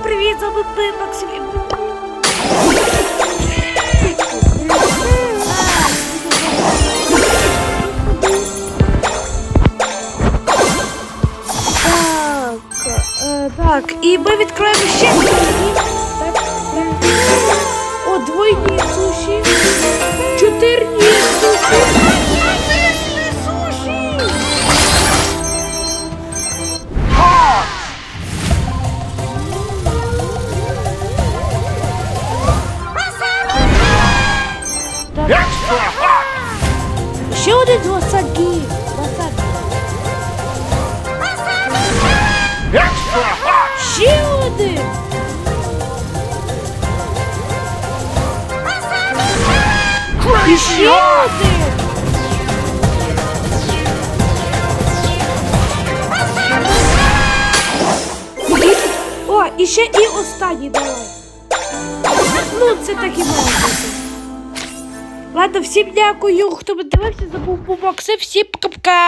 всім привіт, з вами ми, Максим. Так, е, так, і ми відкроємо ще Ще один васагі. Ще один. І ще один. О, і ще і останній давай. Ну, це так і має бути. Ладно, всім дякую, хто дивився, забув по Максим, всім пока-пока.